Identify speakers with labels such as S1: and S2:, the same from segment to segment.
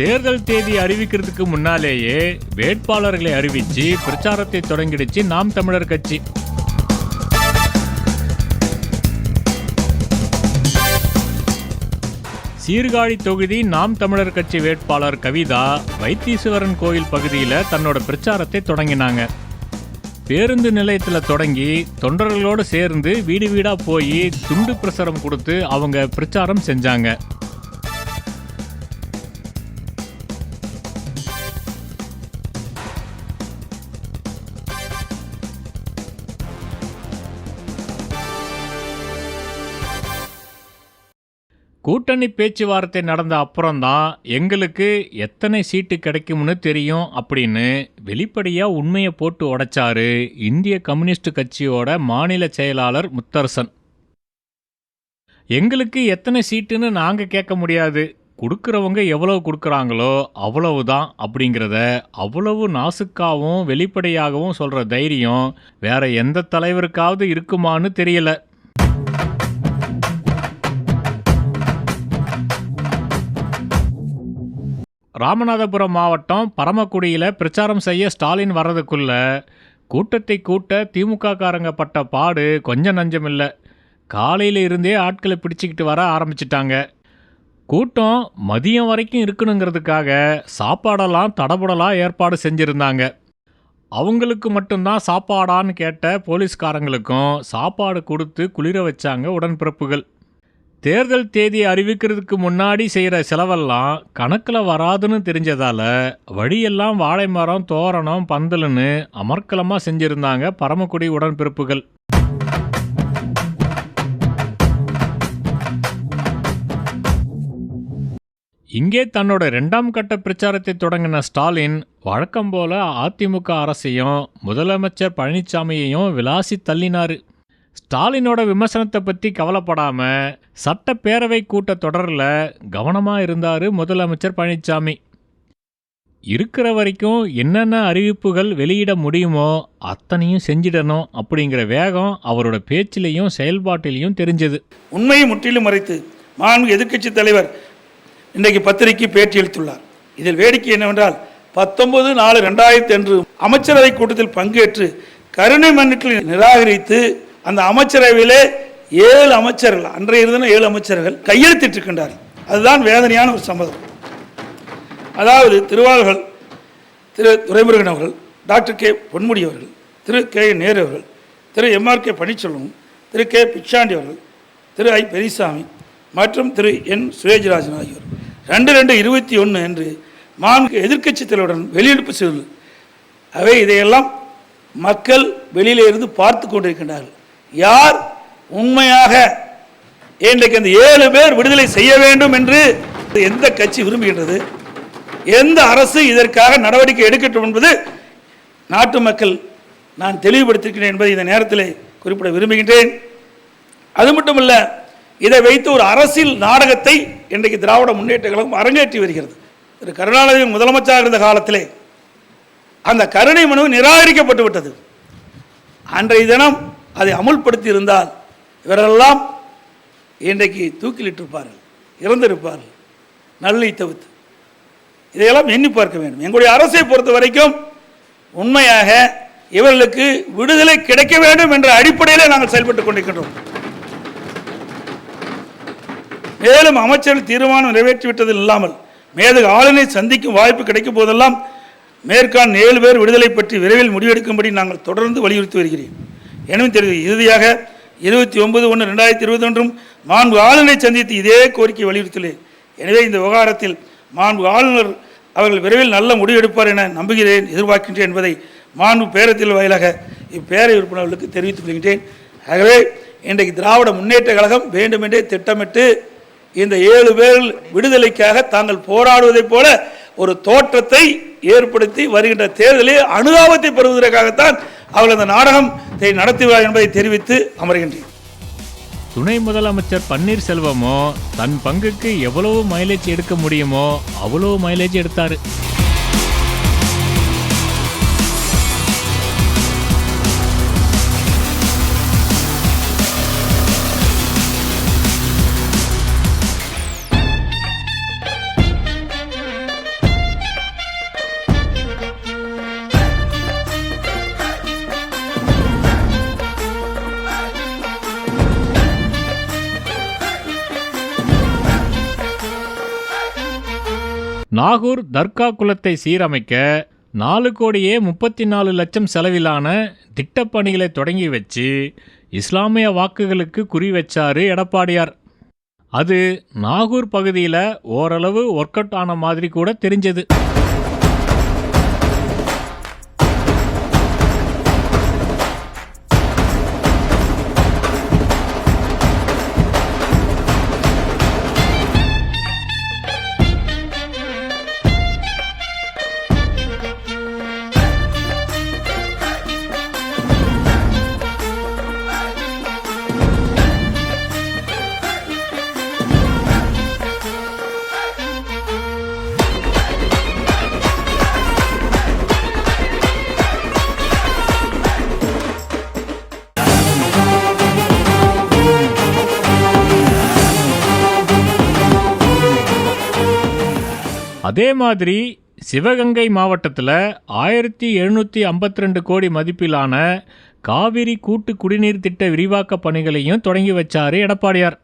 S1: தேர்தல் தேதி அறிவிக்கிறதுக்கு முன்னாலேயே வேட்பாளர்களை அறிவிச்சு பிரச்சாரத்தை தொடங்கிடுச்சு நாம் தமிழர் கட்சி. சீர்காழி தொகுதி நாம் தமிழர் கட்சி வேட்பாளர் கவிதா வைத்தீஸ்வரன் கோயில் பகுதியில் தன்னோட பிரச்சாரத்தை தொடங்கினாங்க. பேருந்து நிலையத்தில் தொடங்கி தொண்டர்களோடு சேர்ந்து வீடு வீடாக போய் துண்டு பிரசுரம் கொடுத்து அவங்க பிரச்சாரம் செஞ்சாங்க. கூட்டணி பேச்சுவார்த்தை நடந்த அப்புறம்தான் எங்களுக்கு எத்தனை சீட்டு கிடைக்கும்னு தெரியும் அப்படின்னு வெளிப்படையாக உண்மையை போட்டு உடைச்சாரு இந்திய கம்யூனிஸ்ட் கட்சியோட மாநில செயலாளர் முத்தரசன். எங்களுக்கு எத்தனை சீட்டுன்னு நாங்கள் கேட்க முடியாது. கொடுக்குறவங்க எவ்வளவு கொடுக்குறாங்களோ அவ்வளவு தான் அப்படிங்கிறத அவ்வளவு நாசுக்காகவும் வெளிப்படையாகவும் சொல்கிற தைரியம் வேற எந்த தலைவருக்காவது இருக்குமான்னு தெரியல. ராமநாதபுரம் மாவட்டம் பரமக்குடியில் பிரச்சாரம் செய்ய ஸ்டாலின் வர்றதுக்குள்ள கூட்டத்தை கூட்ட திமுக காரங்க பட்ட பாடு கொஞ்சம் நஞ்சமில்லை. காலையில் இருந்தே ஆட்களை பிடிச்சிக்கிட்டு வர ஆரம்பிச்சிட்டாங்க. கூட்டம் மதியம் வரைக்கும் இருக்கணுங்கிறதுக்காக சாப்பாடெல்லாம் தடபுடலாக ஏற்பாடு செஞ்சுருந்தாங்க. அவங்களுக்கு மட்டும்தான் சாப்பாடான்னு கேட்ட போலீஸ்காரங்களுக்கும் சாப்பாடு கொடுத்து குளிர வச்சாங்க உடன்பிறப்புகள். தேர்தல் தேதி அறிவிக்கிறதுக்கு முன்னாடி செய்கிற செலவெல்லாம் கணக்கில் வராதுன்னு தெரிஞ்சதால் வழியெல்லாம் வாழை மரம் தோரணம் பந்தலுன்னு அமர்க்கலமாக செஞ்சுருந்தாங்க பரமக்குடி உடன்பிறப்புகள். இங்கே தன்னோட ரெண்டாம் கட்ட பிரச்சாரத்தை தொடங்கின ஸ்டாலின் வழக்கம் போல அதிமுக அரசையும் முதலமைச்சர் பழனிசாமியையும் விலாசி தள்ளினாரு. ஸ்டாலினோட விமர்சனத்தை பற்றி கவலைப்படாமல் சட்டப்பேரவை கூட்ட தொடரில் கவனமாக இருந்தார் முதலமைச்சர் பழனிசாமி இருக்கிற வரைக்கும் என்னென்ன அறிவிப்புகள் வெளியிட முடியுமோ அத்தனையும் செஞ்சிடணும் அப்படிங்கிற வேகம் அவரோட பேச்சிலையும் செயல்பாட்டிலையும் தெரிஞ்சது.
S2: உண்மையை முற்றிலும் மறைத்து மாண்பு எதிர்க்கட்சி தலைவர் இன்றைக்கு பத்திரிகை பேட்டி அளித்துள்ளார். இதில் வேடிக்கை என்னவென்றால் பத்தொன்பது நாலு ரெண்டாயிரத்தி அன்று அமைச்சரவை கூட்டத்தில் பங்கேற்று கருணை மன்னிட்டில் நிராகரித்து அந்த அமைச்சரவையிலே ஏழு அமைச்சர்கள் அன்றைய இருந்தன ஏழு அமைச்சர்கள் கையெழுத்திட்டிருக்கின்றார் அதுதான் வேதனையான ஒரு சம்மதம் அதாவது திருவாளர்கள் திரு துரைமுருகன் அவர்கள் டாக்டர் கே பொன்முடி அவர்கள் திரு கே நேரு அவர்கள் திரு எம்ஆர் கே பன்னீர்செல்வம் திரு கே பிச்சாண்டி அவர்கள் திரு ஐ பெரியசாமி மற்றும் திரு என் சுரேஜராஜன் ஆகியோர். ரெண்டு ரெண்டு இருபத்தி ஒன்று என்று மாண்பு எதிர்க்கட்சி தலைவருடன் வெளியெடுப்பு செய்துள்ளது. அவை இதையெல்லாம் மக்கள் வெளியிலிருந்து பார்த்து கொண்டிருக்கின்றார்கள். யார் உண்மையாக இன்றைக்கு அந்த ஏழு பேர் விடுதலை செய்ய வேண்டும் என்று எந்த கட்சி விரும்புகின்றது? எந்த அரசு இதற்காக நடவடிக்கை எடுக்கட்டும் என்பது நாட்டு மக்கள் நான் தெளிவுபடுத்திருக்கிறேன் என்பதை இந்த நேரத்தில் குறிப்பிட விரும்புகின்றேன். அது மட்டுமல்ல இதை வைத்து ஒரு அரசியல் நாடகத்தை இன்றைக்கு திராவிட முன்னேற்ற கழகம் அரங்கேற்றி வருகிறது. திரு கருணாநிதி முதலமைச்சராக இருந்த காலத்திலே அந்த கருணை மனு நிராகரிக்கப்பட்டு விட்டது. அன்றைய தினம் அதை அமுல்படுத்தி இருந்தால் இவரெல்லாம் இன்றைக்கு தூக்கிலிட்டிருப்பார்கள் இறந்திருப்பார்கள் நல்லை தவிர்த்து. இதையெல்லாம் எண்ணி பார்க்க வேண்டும். எங்களுடைய அரசை பொறுத்த வரைக்கும் உண்மையாக இவர்களுக்கு விடுதலை கிடைக்க வேண்டும் என்ற அடிப்படையில் நாங்கள் செயல்பட்டுக் கொண்டிருக்கின்றோம். மேலும் அமைச்சர்கள் தீர்மானம் நிறைவேற்றிவிட்டது இல்லாமல் மேதகு ஆளுநரை சந்திக்கும் வாய்ப்பு கிடைக்கும் போதெல்லாம் மேற்கான் ஏழு பேர் விடுதலை பற்றி விரைவில் முடிவெடுக்கும்படி நாங்கள் தொடர்ந்து வலியுறுத்தி வருகிறேன். எனவே தெரிவி இறுதியாக இருபத்தி ஒன்பது ஒன்று ரெண்டாயிரத்தி இருபது ஒன்றும் மாண்பு ஆளுநரை சந்தித்து இதே கோரிக்கை வலியுறுத்தினேன் எனவே இந்த விவகாரத்தில் மாண்பு ஆளுநர் அவர்கள் விரைவில் நல்ல முடிவெடுப்பார் என நம்புகிறேன் எதிர்பார்க்கின்றேன் என்பதை மாண்பு பேரத்தில் வாயிலாக இப்பேரை உறுப்பினர்களுக்கு தெரிவித்துக் கொள்கின்றேன். ஆகவே இன்றைக்கு திராவிட முன்னேற்ற கழகம் வேண்டுமென்றே திட்டமிட்டு இந்த ஏழு பேர் விடுதலைக்காக தாங்கள் போராடுவதைப் போல ஒரு தோற்றத்தை ஏற்படுத்தி வருகின்ற தேர்தலில் அனுதாபத்தை பெறுவதற்காகத்தான் அவர்கள் அந்த நாடகம் நடத்துவார் என்பதை தெரிவித்து அமர்கின்றேன்.
S1: துணை முதலமைச்சர் பன்னீர்செல்வமோ தன் பங்குக்கு எவ்வளவு மைலேஜ் எடுக்க முடியுமோ அவ்வளவு மைலேஜ் எடுத்தாரு. நாகூர் தர்கா குலத்தை சீரமைக்க நாலு கோடியே முப்பத்தி நாலு லட்சம் செலவிலான திட்டப்பணிகளை தொடங்கி வச்சு இஸ்லாமிய வாக்குகளுக்கு குறி வச்சாரு எடப்பாடியார். அது நாகூர் பகுதியில் ஓரளவு ஒர்க் அவுட் ஆன மாதிரி கூட தெரிஞ்சது. அதே மாதிரி சிவகங்கை மாவட்டத்தில் ஆயிரத்தி எழுநூற்றி ஐம்பத்தி ரெண்டு கோடி மதிப்பிலான காவிரி கூட்டு குடிநீர் திட்ட விரிவாக்க பணிகளையும் தொடங்கி வச்சார் எடப்பாடியார்.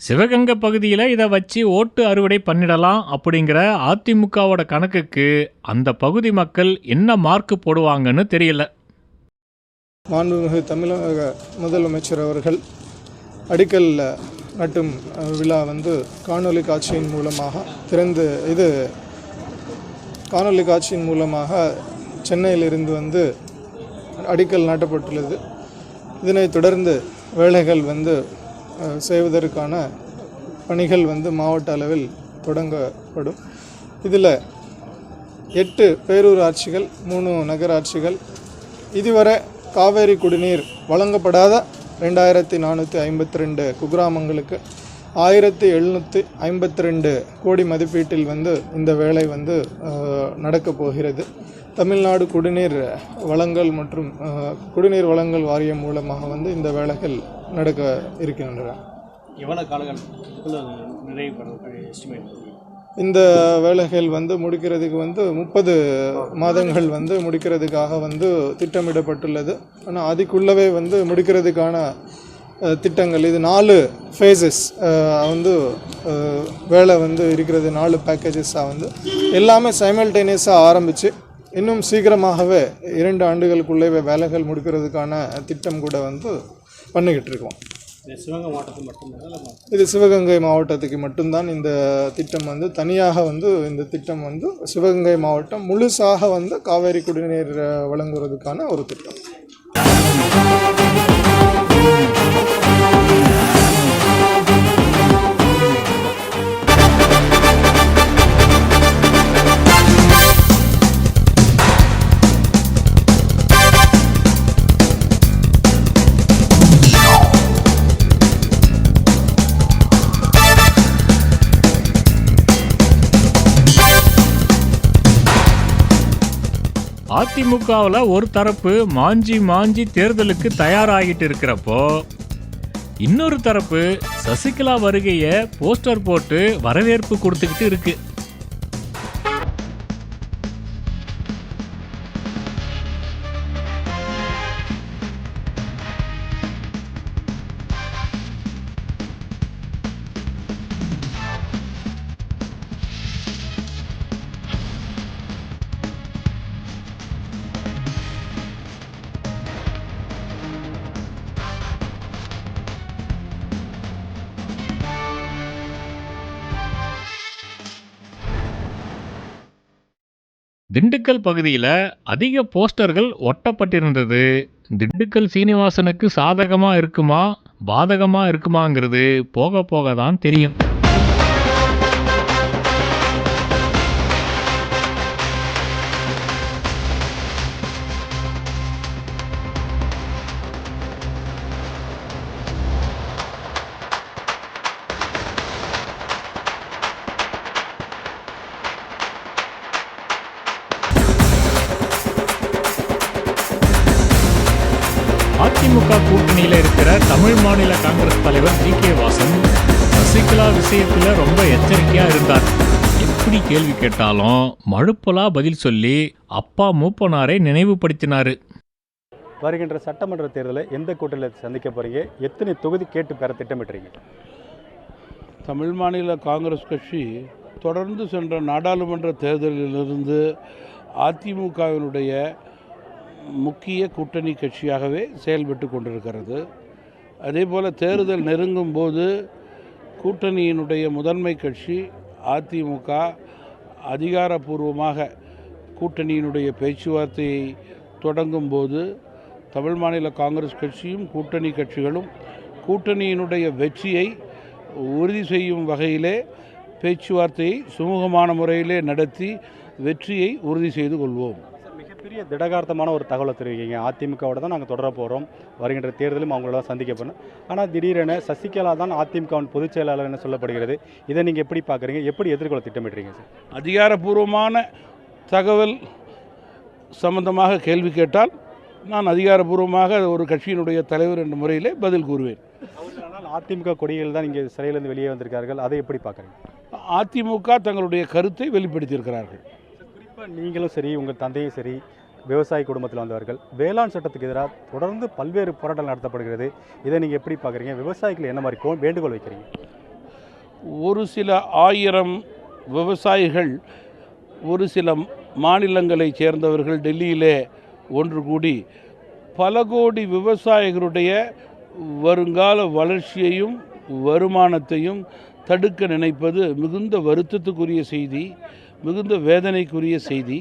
S1: சிவகங்கை பகுதியில் இதை வச்சு ஓட்டு அறுவடை பண்ணிடலாம் அப்படிங்கிற அதிமுகவோட கணக்குக்கு அந்த பகுதி மக்கள் என்ன மார்க்கு போடுவாங்கன்னு தெரியல.
S3: மாண்புமிகு தமிழக முதலமைச்சர் அவர்கள் அடிக்கல் நட்டும் விழா வந்து காணொலி காட்சியின் மூலமாக திறந்து இது காணொளி காட்சியின் மூலமாக சென்னையிலிருந்து வந்து அடிக்கல் நாட்டப்பட்டுள்ளது. இதனைத் தொடர்ந்து வேலைகள் வந்து செய்வதற்கான பணிகள் வந்து மாவட்ட அளவில் தொடங்கப்படும். இதில் எட்டு பேரூராட்சிகள் மூணு நகராட்சிகள் இதுவரை காவேரி குடிநீர் வழங்கப்படாத ரெண்டாயிரத்தி நானூற்றி ஐம்பத்தி ரெண்டு குக்கிராமங்களுக்கு ஆயிரத்தி எழுநூற்றி ஐம்பத்தி ரெண்டு கோடி மதிப்பீட்டில் வந்து இந்த வேலை வந்து நடக்கப் போகிறது. தமிழ்நாடு குடிநீர் வளங்கள் மற்றும் குடிநீர் வளங்கள் வாரியம் மூலமாக வந்து இந்த வேலைகள் நடக்க இருக்கின்றன.
S4: எவ்வளோ
S3: இந்த வேலைகள் வந்து முடிக்கிறதுக்கு வந்து முப்பது மாதங்கள் வந்து முடிக்கிறதுக்காக வந்து திட்டமிடப்பட்டுள்ளது. ஆனால் அதுக்குள்ளவே வந்து முடிக்கிறதுக்கான திட்டங்கள். இது நாலு ஃபேஸஸ் வந்து வேலை வந்து இருக்கிறது நாலு பேக்கேஜஸாக வந்து. எல்லாமே சைமல்டேனியஸாக ஆரம்பித்து இன்னும் சீக்கிரமாகவே இரண்டு ஆண்டுகளுக்குள்ளே வேலைகள் முடிக்கிறதுக்கான திட்டம் கூட வந்து பண்ணிக்கிட்டு இருக்கோம். இது சிவகங்கை மாவட்டத்துக்கு மட்டும்தான் இந்த திட்டம் வந்து தனியாக வந்து இந்த திட்டம் வந்து சிவகங்கை மாவட்டம் முழுசாக வந்து காவேரி குடிநீர் வழங்குவதற்கான ஒரு திட்டம்.
S1: அதிமுகவில் ஒரு தரப்பு மாஞ்சி மாஞ்சி தேர்தலுக்கு தயாராகிட்டு இருக்கிறப்போ இன்னொரு தரப்பு சசிகலா வருகையை போஸ்டர் போட்டு வரவேற்பு கொடுத்துக்கிட்டு இருக்கு. திண்டுக்கல் பகுதியில் அதிக போஸ்டர்கள் ஒட்டப்பட்டிருந்தது. திண்டுக்கல் சீனிவாசனுக்கு சாதகமாக இருக்குமா பாதகமாக இருக்குமாங்கிறது போக போக தான் தெரியும். தமிழ் மாநில காங்கிரஸ் தலைவர் ஜி கே. வாசன் சசிகலா விஷயத்தில் ரொம்ப எச்சரிக்கையாக இருந்தார். எப்படி கேள்வி கேட்டாலும் மழுப்பலா பதில் சொல்லி அப்பா மூப்பனாரை நினைவுபடுத்தினார்.
S5: வருகின்ற சட்டமன்ற தேர்தலை எந்த கூட்டணியில் சந்திக்க போறீங்க? எத்தனை தொகுதி கேட்டு பெற திட்டமிட்டுறீங்க
S6: தமிழ் மாநில காங்கிரஸ் கட்சி தொடர்ந்து சென்ற நாடாளுமன்ற தேர்தலிலிருந்து அதிமுகவினுடைய முக்கிய கூட்டணி கட்சியாகவே செயல்பட்டு கொண்டிருக்கிறது. அதே போல் தேர்தல் நெருங்கும் போது கூட்டணியினுடைய முதன்மை கட்சி அதிமுக அதிகாரப்பூர்வமாக கூட்டணியினுடைய பேச்சுவார்த்தையை தொடங்கும் போது தமிழ் மாநில காங்கிரஸ் கட்சியும் கூட்டணி கட்சிகளும் கூட்டணியினுடைய வெற்றியை உறுதி செய்யும் வகையிலே பேச்சுவார்த்தையை சுமூகமான முறையிலே நடத்தி வெற்றியை உறுதி செய்து கொள்வோம்.
S5: மிகப்பெரிய திடகார்த்தமான ஒரு தகவலை தெரிவிக்கீங்க அதிமுகவோட தான் நாங்கள் தொடர போகிறோம் வருகின்ற தேர்தலும் அவங்கள தான் சந்திக்க போகிறோம் ஆனால் திடீரென சசிகலா தான் அதிமுகவின் பொதுச் செயலாளர் என சொல்லப்படுகிறது. இதை நீங்கள் எப்படி பார்க்குறீங்க? எப்படி எதிர்கொள்ள திட்டமிடுறீங்க சார்?
S6: அதிகாரப்பூர்வமான தகவல் சம்பந்தமாக கேள்வி கேட்டால் நான் அதிகாரப்பூர்வமாக ஒரு கட்சியினுடைய தலைவர் என்ற முறையிலே பதில் கூறுவேன்.
S5: ஆனால் அதிமுக கொடிகள் தான் இங்கே சிறையிலிருந்து வெளியே வந்திருக்கார்கள் அதை எப்படி பார்க்குறீங்க?
S6: அதிமுக தங்களுடைய கருத்தை வெளிப்படுத்தியிருக்கிறார்கள்.
S5: இப்போ நீங்களும் சரி உங்கள் தந்தையும் சரி விவசாய குடும்பத்தில் வந்தவர்கள் வேளாண் சட்டத்துக்கு எதிராக தொடர்ந்து பல்வேறு போராட்டங்கள் நடத்தப்படுகிறது. இதை நீங்கள் எப்படி பார்க்குறீங்க? விவசாயிகள் என்ன மாதிரி வேண்டுகோள் வைக்கிறீங்க?
S6: ஒரு சில ஆயிரம் விவசாயிகள் ஒரு சில மாநிலங்களைச் சேர்ந்தவர்கள் டெல்லியிலே ஒன்று கூடி பல கோடி விவசாயிகளுடைய வருங்கால வளர்ச்சியையும் வருமானத்தையும் தடுக்க நினைப்பது மிகுந்த வருத்தத்துக்குரிய செய்தி. மிகுந்த வேதனைக்குரிய செய்தி.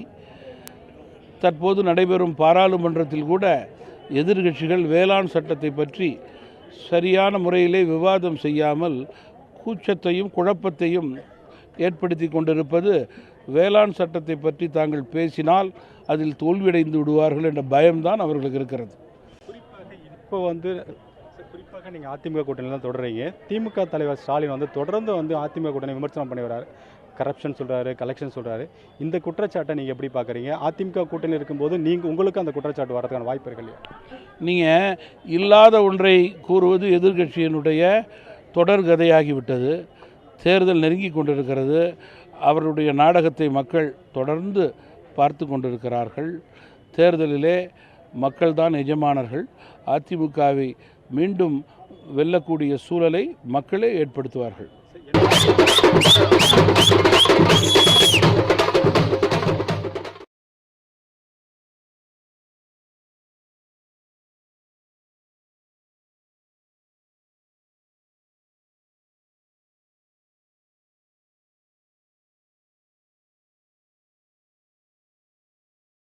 S6: தற்போது நடைபெறும் பாராளுமன்றத்தில் கூட எதிர்கட்சிகள் வேளாண் சட்டத்தை பற்றி சரியான முறையிலே விவாதம் செய்யாமல் கூச்சத்தையும் குழப்பத்தையும் ஏற்படுத்தி கொண்டிருப்பது வேளாண் சட்டத்தை பற்றி தாங்கள் பேசினால் அதில் தோல்வியடைந்து விடுவார்கள் என்ற பயம்தான் அவர்களுக்கு இருக்கிறது.
S5: இப்போ வந்து குறிப்பாக நீங்கள் அதிமுக கூட்டணியில் தான் தொடர்றீங்க. திமுக தலைவர் ஸ்டாலின் வந்து தொடர்ந்து வந்து அதிமுக கூட்டணி விமர்சனம் பண்ணி வர்றாரு. கரப்ஷன் சொல்கிறாரு கலெக்ஷன் சொல்கிறாரு இந்த குற்றச்சாட்டை நீங்கள் எப்படி பார்க்குறீங்க? அதிமுக கூட்டணி இருக்கும்போது நீங்கள் உங்களுக்கு அந்த குற்றச்சாட்டு வரதுக்கான வாய்ப்பு இருக்கு இல்லையா?
S6: நீங்கள் இல்லாத ஒன்றை கூறுவது எதிர்க்கட்சியினுடைய தொடர்கதையாகிவிட்டது தேர்தல் நெருங்கி கொண்டிருக்கிறது. அவருடைய நாடகத்தை மக்கள் தொடர்ந்து பார்த்து கொண்டிருக்கிறார்கள். தேர்தலிலே மக்கள்தான் எஜமானர்கள். அதிமுகவை மீண்டும் வெல்லக்கூடிய சூழலை மக்களே ஏற்படுத்துவார்கள்.